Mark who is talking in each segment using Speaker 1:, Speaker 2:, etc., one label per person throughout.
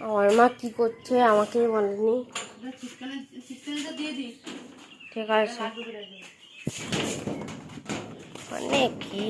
Speaker 1: আমার মা কি করছে আমাকে বলেনি। ঠিক আছে। মানে কি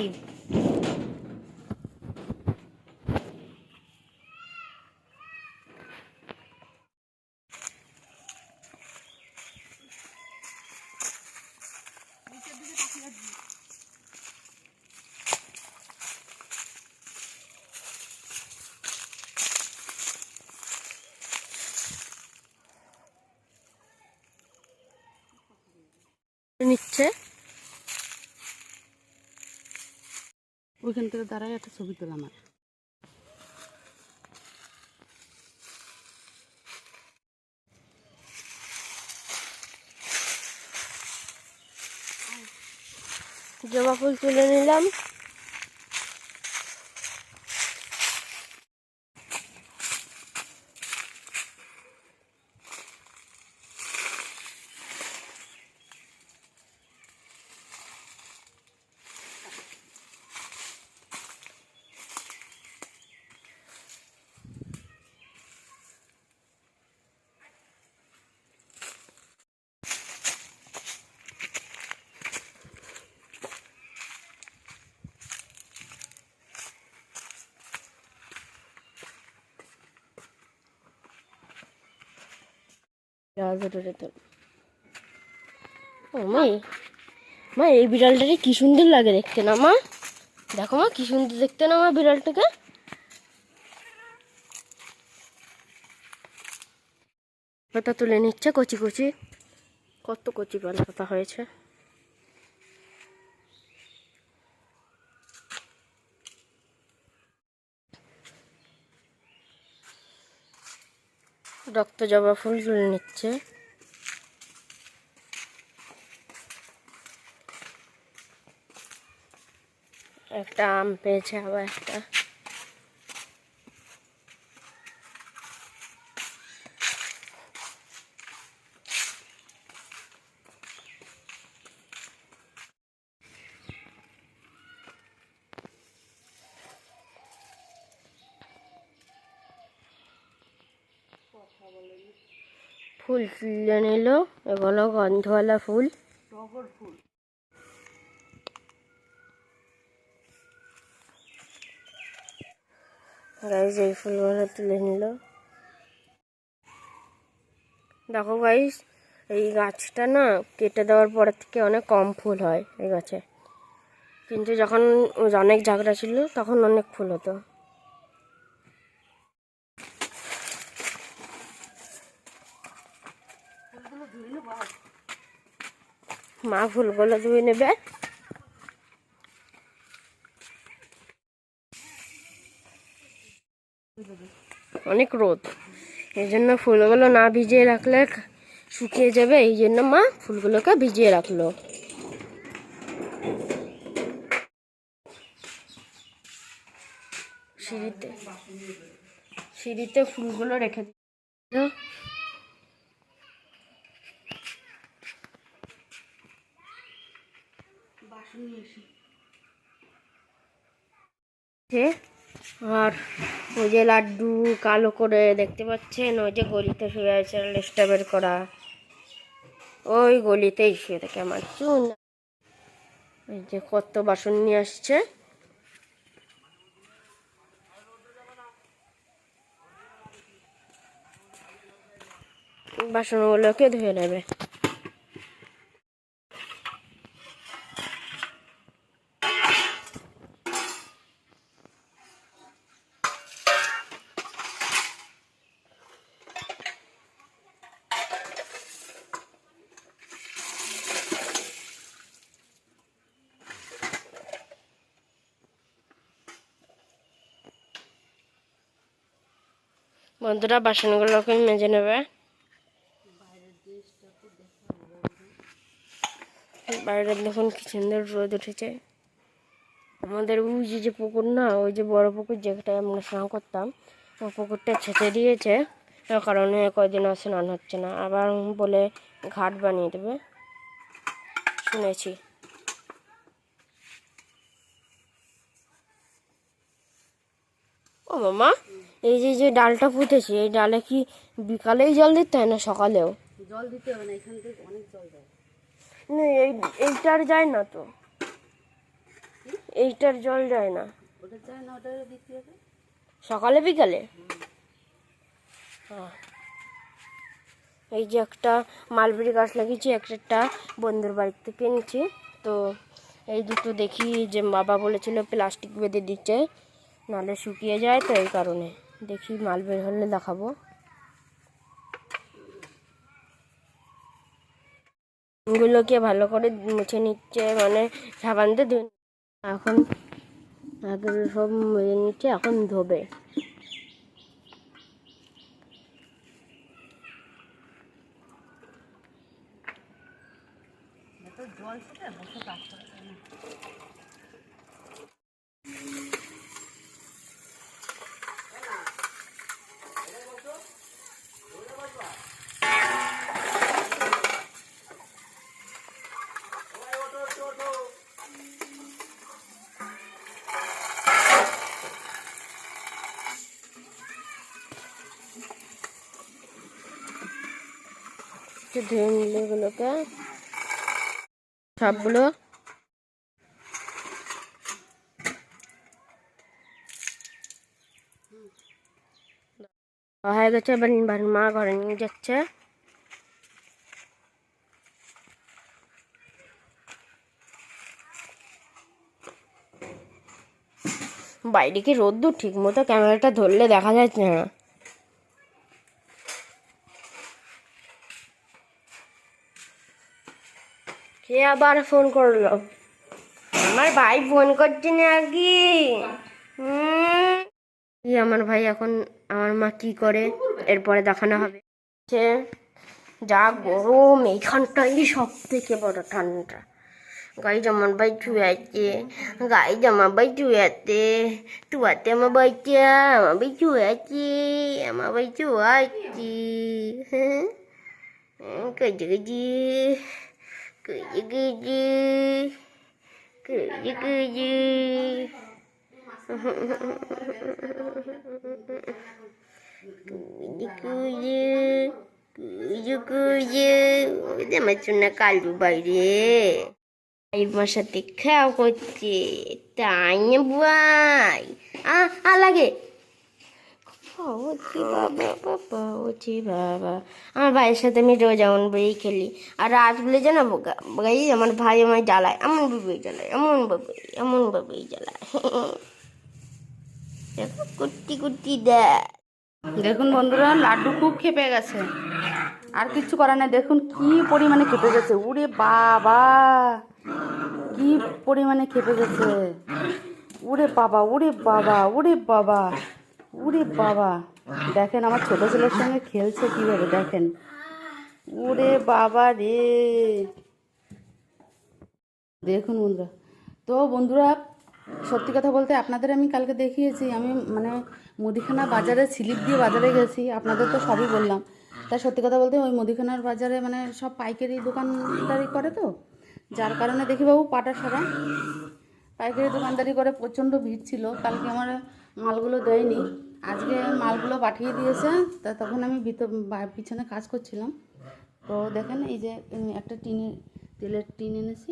Speaker 1: নিচ্ছে
Speaker 2: ওইখান থেকে দাঁড়ায় একটা ছবি তোলাম আমার।
Speaker 1: জবা ফুল তুলে নিলাম। ও মা মা, এই বিড়ালটাকে কি সুন্দর লাগে দেখতে না মা? দেখো মা, কি সুন্দর দেখতে না মা বিড়ালটাকে? পাতা তুলে নিচ্ছে, কচি কচি, কত কচি পাতা হয়েছে। রক্ত জবা ফুল তুলে নিচ্ছে। একটা আম পেয়েছে আবার একটা। ফুল তুলে নিল এগুলো গন্ধওয়ালা ফুল।
Speaker 2: টগর ফুল।
Speaker 1: গাইজ এই ফুলগুলো তুলে নিল। দেখো গাইজ এই গাছটা না কেটে দেওয়ার পর থেকে অনেক কম ফুল হয় এই গাছে। কিন্তু যখন অনেক ঝাগড়া ছিল তখন অনেক ফুল হতো। মা ফুলগুলো ধুয়ে নেবে। অনেক রোদ। এই জন্য ফুলগুলো না ভিজিয়ে রাখলে শুকিয়ে যাবে। এই জন্য মা ফুলগুলোকে ভিজিয়ে রাখল। সিঁড়িতে সিঁড়িতে ফুলগুলো রেখে দিল
Speaker 2: বাসন নিয়ে এসি
Speaker 1: আছে আর ওই যে লাড্ডু কালো করে দেখতে পাচ্ছেন? ওই যে গলিতে শুয়ে আছে লেজটা বের করা। ওই গলিতেই শুয়ে থাকে আমার চুন এই যে কত বাসন নিয়ে আসছে। বাসনগুলোকে ধুয়ে নেবে। বন্ধুরা, বাসনগুলোকে মেজে নেবে। বাইরে দেখুন কি সুন্দর রোদ উঠেছে। আমাদের ওই যে পুকুর না, ওই যে বড় পুকুর যেটায় আমরা স্নান করতাম ওই পুকুরটা ছেঁচে দিয়েছে। তার কারণে কয়দিন আর স্নান হচ্ছে না। আবার বলে ঘাট বানিয়ে দেবে। শুনেছি। ও মামা এই যে যে ডালটা পুঁতেছি এই ডালে কি বিকালেই জল দিতে হয় না সকালেও?
Speaker 2: জল দিতে হবে না এখান থেকে অনেক জল যায়।
Speaker 1: না এই এইটার যায় না তো। এইটার জল যায় না।
Speaker 2: ওটা যায় না ওটা দিতে হবে।
Speaker 1: সকালে বিকালে। এই যে একটা মালবেরি গাছ লাগিয়েছি একটা বন্ধুর বাড়ি থেকে এনেছি। তো এই দুটো দেখি যে বাবা বলেছিল প্লাস্টিক বেঁধে দিচ্ছে নাহলে শুকিয়ে যায় তো এই কারণে। দেখি মাল বের হলে দেখাবো। গুলোকে ভালো করে মুছে নিচ্ছে মানে সাবান দিয়ে ধুয়ে এখন আগে সব মুছে নিচ্ছে, এখন ধোবে
Speaker 2: এত জল সেটা বসে কাজ করে না
Speaker 1: একটু ধুয়ে নিলে এগুলোকে। সবগুলো। হয়ে গেছে, এবার মা ঘরে নিয়ে যাচ্ছে। বাইরে কি রোদ্দুর? ঠিক মতো ক্যামেরাটা ধরলে দেখা যাচ্ছে না। কে আবার ফোন করল। আমার ভাই ফোন করছে নাকি আমার ভাই এখন, আমার মা কি করে? এরপরে দেখানো হবে। সে যা গরম, এইখানটাই সব থেকে বড় ঠান্ডা। গাই জামার ভাই শুয়ে আছে। গাই জামার ভাই চুয়াতে টুয়াতে আমার ভাইটা আমার ভাই শুয়ে আছে। আমার ভাই শুয়ে আছে। হ্যাঁ? কেজি কেজি কেজি কেজি কেজি কেজি কুজি কুজি কুজু কুজু ওই আমার চুনা কালু বাইরে আমার সাথে খেয়াও করছে তাই বুয়াই আ লাগে বাবা আমার ভাইয়ের সাথে আমি রোজ এমন বই খেলি। আর রাত বলে জানো গাই আমার ভাই আমায় জ্বালায়, এমন ভাবে জ্বালায়, এমন ভাবে এমন ভাবেই জ্বালায়। দেখো কুটি কুটি দেয়।
Speaker 2: দেখুন বন্ধুরা, লাড্ডু খুব খেপে গেছে। আর কিছু করার নাই, দেখুন কি পরিমাণে খেপে গেছে। উরে বাবা, কি পরিমাণে খেপে গেছে। উরে বাবা উরে বাবা উরে বাবা। উরে বাবা। দেখেন আমার ছোট ছেলের সঙ্গে খেলছে কীভাবে, দেখেন। উরে বাবা রে। দেখুন বন্ধুরা। তো বন্ধুরা, সত্যি কথা বলতে আপনাদের আমি কালকে দেখিয়েছি, আমি মানে মুদিখানা বাজারে, স্লিপ দিয়ে বাজারে গেছি, আপনাদের তো সবই বললাম। তাই সত্যি কথা বলতে ওই মুদিখানার বাজারে মানে সব পাইকারি দোকানদারি করে তো, যার কারণে দেখি বাবু পাটা সারা পাইকারি দোকানদারি করে প্রচণ্ড ভিড় ছিল, কালকে আমার মালগুলো দেয়নি। আজকে মালগুলো পাঠিয়ে দিয়েছে, তা তখন আমি ভিতর পিছনে কাজ করছিলাম। তো দেখেন এই যে একটা টিনে, তেলের টিন এনেছি,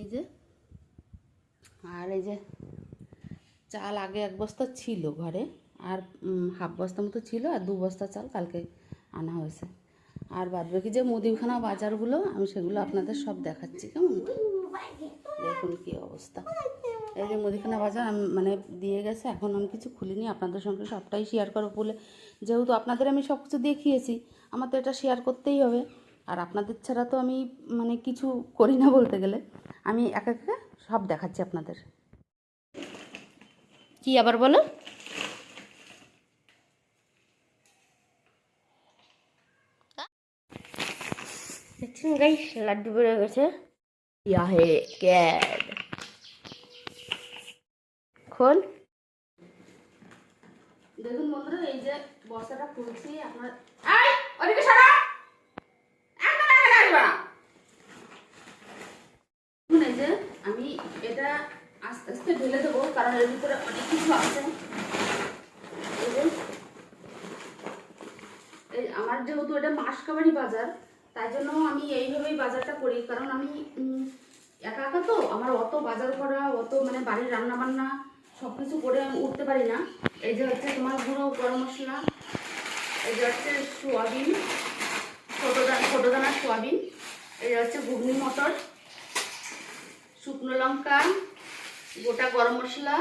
Speaker 2: এই যে। আর এই যে, চাল আগে এক বস্তা ছিল ঘরে, আর হাফ বস্তা মতো ছিল, আর দু বস্তা চাল কালকে আনা হয়েছে। আর বাদ বাকি যে মুদিখানা বাজারগুলো, আমি সেগুলো আপনাদের সব দেখাচ্ছি, কেমন? দেখুন কী অবস্থা। এই যে মুদিখানা বাজার আমি মানে দিয়ে গেছে এখন আমি কিছু খুলিনি আপনাদের সঙ্গে সবটাই শেয়ার করব বলে। যেহেতু আপনাদের আমি সব কিছু দেখিয়েছি আমার তো এটা শেয়ার করতেই হবে। আর আপনাদের ছাড়া তো আমি মানে কিছু করি না বলতে গেলে। আমি এক একে সব দেখাচ্ছি আপনাদের।
Speaker 1: কি আবার বলো? দেখছেন গাই লাড্ডু বেড়ে গেছে। ইয়া হে খোল
Speaker 2: দেখুন বন্ধুরা, এই যে বস্তাটা খুলছি আপনার এই এখানে এই যে, আমি এটা আস্তে আস্তে ঢেলে দেবো, কারণ এর ভিতরে অনেক কিছু আছে। এই এই আমার যেহেতু এটা মাসকাবারি বাজার, তাই জন্য আমি এইভাবেই বাজারটা করি, কারণ আমি একা একা তো, আমার অত বাজার করা, অত মানে বাড়ির রান্না বান্না সব কিছু করে আমি উঠতে পারি না। এই যে হচ্ছে তোমার গুঁড়ো গরম মশলা এই যে হচ্ছে সোয়াবিন ছোটো দানা ছোটো দানার সোয়াবিন এই যে হচ্ছে ঘুগনি মটর শুকনো লঙ্কা গোটা গরম মশলা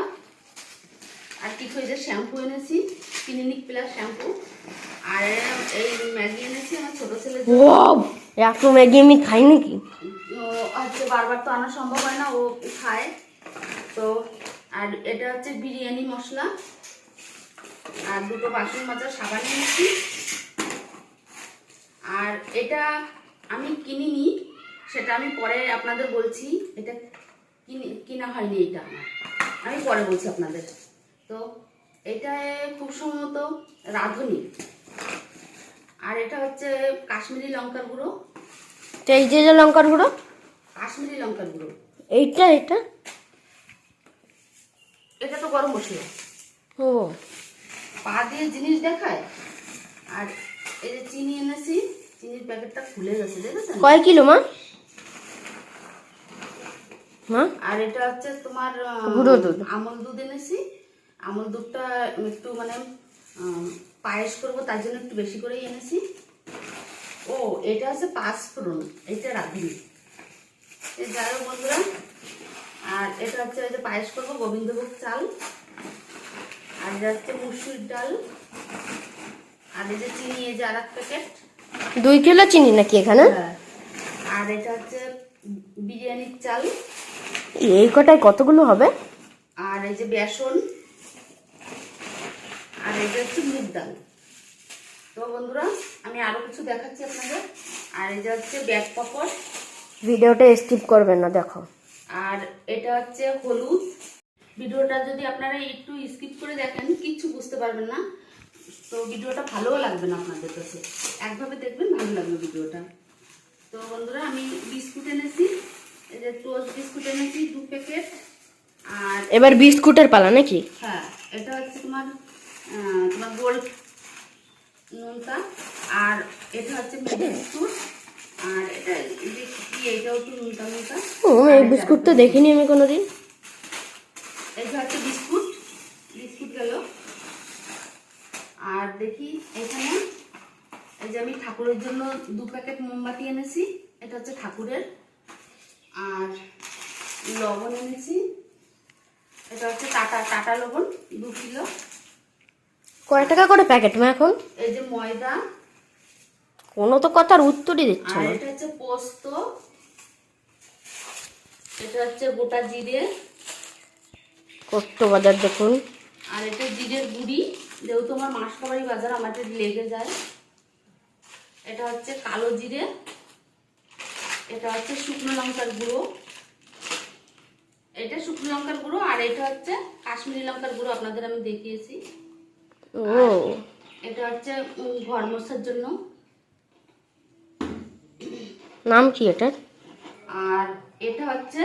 Speaker 2: আর কিছু এই যে শ্যাম্পু এনেছি ক্লিনিক প্লাস শ্যাম্পু। আর এই ম্যাগি এনেছি আমার ছোটো ছেলে
Speaker 1: এত ম্যাগি আমি খাই নাকি?
Speaker 2: হচ্ছে বারবার তো আনা সম্ভব হয় না ও খায়। তো আর এটা হচ্ছে বিরিয়ানি মশলা। আর দুটো বাসন মাজার সাবান নিয়েছি। আর এটা আমি কিনিনি সেটা আমি পরে আপনাদের বলছি। এটা কিনে হয়নি এটা আমার। আমি পরে বলছি আপনাদের। তো এটা খুব সম্ভবত রাঁধুনি। আর এটা হচ্ছে কাশ্মীরি লঙ্কার গুঁড়ো।
Speaker 1: এই যে যে লঙ্কার গুঁড়ো?
Speaker 2: কাশ্মীরি লঙ্কার গুঁড়ো।
Speaker 1: এইটা এটা
Speaker 2: এটা তো গরম মশলা।
Speaker 1: ও।
Speaker 2: পা দিয়ে জিনিস দেখায় আর এই যে চিনি এনেছি চিনির প্যাকেটটা খুলে গেছে দেখেছেন?
Speaker 1: কয় কিলো মা?
Speaker 2: আর এটা হচ্ছে তোমার
Speaker 1: গুঁড়ো দুধ।
Speaker 2: আমল দুধ এনেছি। আমল দুধটা একটু মানে পায়েস করব তার জন্য একটু বেশি করেই এনেছি। ও এটা হচ্ছে পাঁচ ফোড়ন এটা রাঁধিনি। এই যাই হোক বন্ধুরা আর এটা হচ্ছে ওই যে পায়েস করব গোবিন্দভোগ চাল। আর এটা হচ্ছে মুসুর ডাল। আর এই যে চিনি এই যে আর এক প্যাকেট।
Speaker 1: দুই কিলো চিনি নাকি এখানে?
Speaker 2: হ্যাঁ। আর এটা হচ্ছে বিরিয়ানির চাল।
Speaker 1: এই কটায় কতগুলো হবে?
Speaker 2: আর এই যে বেসন। আর এটা হচ্ছে মুগ ডাল। তো বন্ধুরা আমি আরও কিছু দেখাচ্ছি আপনাদের। আর এই যে হচ্ছে ব্যাগ পাপড়।
Speaker 1: ভিডিওটা স্কিপ করবেন না দেখো।
Speaker 2: আর এটা হচ্ছে হলুদ। ভিডিওটা যদি আপনারা একটু স্কিপ করে দেখেন কিচ্ছু বুঝতে পারবেন না। তো ভিডিওটা ভালোও লাগবে না আপনাদের কাছে। একভাবে দেখবেন ভালো লাগবে ভিডিওটা। তো বন্ধুরা আমি বিস্কুট এনেছি। এই যে টোস্ট বিস্কুট এনেছি দু প্যাকেট। আর
Speaker 1: এবার বিস্কুটের পালা নাকি?
Speaker 2: হ্যাঁ এটা হচ্ছে তোমার তোমার গোল্ড নুনটা। আর এটা হচ্ছে মেডি বিস্কুট।
Speaker 1: ও এই বিস্কুট তো দেখিনি আমি কোনোদিন।
Speaker 2: এটা হচ্ছে বিস্কুট। বিস্কুট গেল। আর দেখি এখানে এই যে আমি ঠাকুরের জন্য দু প্যাকেট মোমবাতি এনেছি এটা হচ্ছে ঠাকুরের। আর লবণ এনেছি এটা হচ্ছে টাটা টাটা লবণ দু কিলো।
Speaker 1: কয় টাকা করে প্যাকেট মা এখন?
Speaker 2: এই যে ময়দা
Speaker 1: কোনো তো কথার উত্তরই দিচ্ছে না।
Speaker 2: এটা হচ্ছে পোস্ত। এটা হচ্ছে গোটা জিরে।
Speaker 1: কত বাজার দেখুন।
Speaker 2: আর এটা জিরের গুঁড়ি। যেহেতু আমার মাসকাবাড়ি বাজার আমার লেগে যায়। এটা হচ্ছে কালো জিরে। এটা হচ্ছে শুকনো লঙ্কার গুঁড়ো। এটা শুকনো লঙ্কার গুঁড়ো আর এটা হচ্ছে কাশ্মীরি লঙ্কার গুঁড়ো আপনাদের আমি দেখিয়েছি।
Speaker 1: ও।
Speaker 2: এটা হচ্ছে ঘর মশার জন্য।
Speaker 1: নাম কি এটার?
Speaker 2: আর এটা হচ্ছে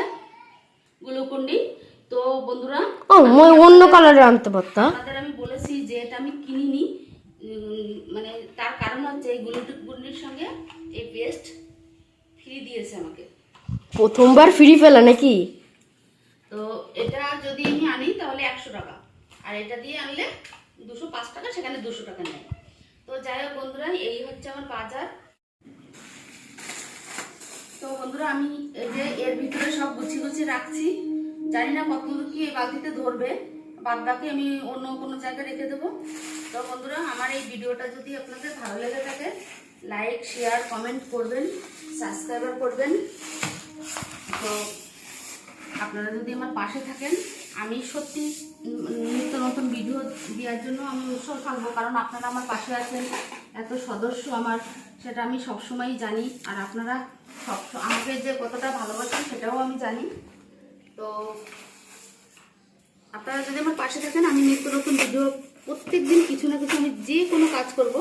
Speaker 2: গ্লুকন্ডি। তো বন্ধুরা
Speaker 1: ও মই অন্য কালারে আনতে পারতাম।
Speaker 2: আপনাদের আমি বলেছি যে এটা আমি কিনিনি। মানে তার কারণ হচ্ছে এই গুলিটুক গুলির সঙ্গে এই পেস্ট ফ্রি দিয়েছে আমাকে।
Speaker 1: প্রথমবার ফ্রি পেলা নাকি?
Speaker 2: তো এটা যদি আমি আনি তাহলে একশো টাকা। আর এটা দিয়ে আনলে দুশো পাঁচ টাকা সেখানে দুশো টাকা নেয়। তো যাই হোক বন্ধুরা এই হচ্ছে আমার বাজার। তো বন্ধুরা, আমি এই যে এর ভিতরে সব গুছিয়ে গুছিয়ে রাখছি। জানি না কতদূর কি এই বালতিতে ধরবে, বাদ বাকি আমি অন্য কোনো জায়গায় রেখে দেবো। তো বন্ধুরা, আমার এই ভিডিওটা যদি আপনাদের ভালো লেগে থাকে, লাইক, শেয়ার, কমেন্ট করবেন, সাবস্ক্রাইবার করবেন। তো আপনারা যদি আমার পাশে থাকেন, আমি সত্যি নিত্য নতুন ভিডিও দেওয়ার জন্য আমি উৎসব থাকব কারণ আপনারা আমার পাশে আছেন। এত সদস্য আমার, সেটা আমি সবসময়ই জানি। আর আপনারা সব আমাকে যে কতটা ভালোবাসেন সেটাও আমি জানি। তো আপনারা যদি আমার পাশে থাকেন, আমি নিত্য নতুন ভিডিও প্রত্যেক দিন কিছু না কিছু আমি যে কোনো কাজ করব,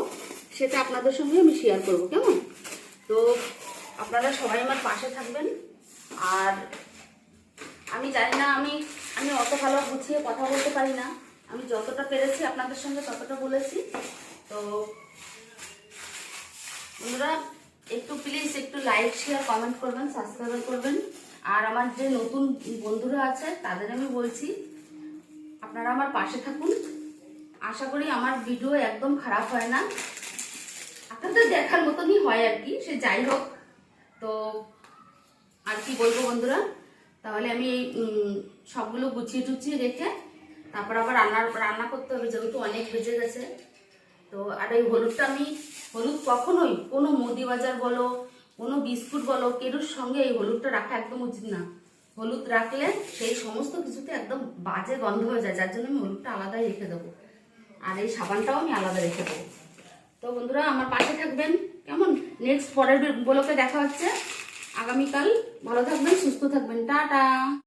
Speaker 2: সেটা আপনাদের সঙ্গে আমি শেয়ার করব, কেমন? তো আপনারা সবাই আমার পাশে থাকবেন। আর আমি জানি না, আমি আমি অত ভালো গুছিয়ে কথা বলতে পারি না। আমি যতটা পেরেছি আপনাদের সঙ্গে ততটা বলেছি। তো বন্ধুরা, একটু প্লিজ একটু লাইক শেয়ার কমেন্ট করবেন সাবস্ক্রাইব করবেন। আর আমার যে নতুন বন্ধুরা আছে, তাদের আমি বলছি, আপনারা আমার পাশে থাকুন। আশা করি আমার ভিডিও একদম খারাপ হয় না। আপনাদের দেখার মতনই হয় আর কি, সে যাই হোক। তো আর কি বলব বন্ধুরা, তাহলে আমি এই সবগুলো গুছিয়ে টুচিয়ে রেখে, তারপর আবার রান্না রান্না করতে হবে, যেহেতু অনেক বেজে গেছে। তো আর এই হলুদটা আমি হলুদ কখনোই কোনো মুদি বাজার বলো, কোনো বিস্কুট বলো, কেরুর সঙ্গে এই হলুদটা রাখা একদম উচিত না। হলুদ রাখলে সেই সমস্ত কিছুতে একদম বাজে গন্ধ হয়ে যায়, যার জন্য আমি হলুদটা আলাদাই রেখে দেবো। আর এই সাবানটাও আমি আলাদা রেখে দেবো। তো বন্ধুরা, আমার পাশে থাকবেন। কেমন? নেক্সট পরের ব্লকে দেখা হচ্ছে। আগামীকাল ভালো থাকবেন, সুস্থ থাকবেন। টাটা!